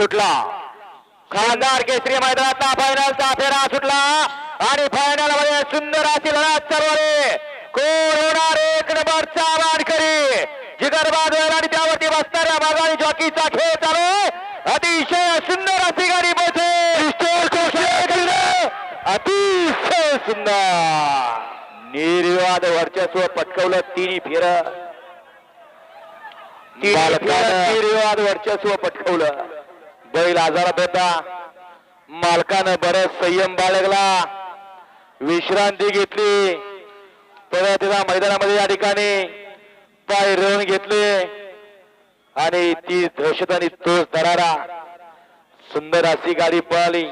सुटला. खासदार केसरी मैदानातला फायनलचा फेरा सुटला. आणि फायनलमध्ये सुंदर अशी लढत चालवली. कोण होणार एक नंबरचा मानकरी. जिगरबाद होईल आणि त्यावरती बसणाऱ्या बागानी जॉकीचा खेळ चालू. अतिशय सुंदर अशी गाडी बसते अतिशय सुंदर. निर्विवाद वर्चस्व पटकवलं तिन्ही फेर. निर्विवाद वर्चस्व पटकवलं. बैल आजारात होता. मालकानं बरंच संयम बाळगला. विश्रांती घेतली. परत तिला मैदानामध्ये या ठिकाणी पाय रवून घेतले. आणि ती दहशत आणि तोच दरारा. सुंदर अशी गाडी पळाली.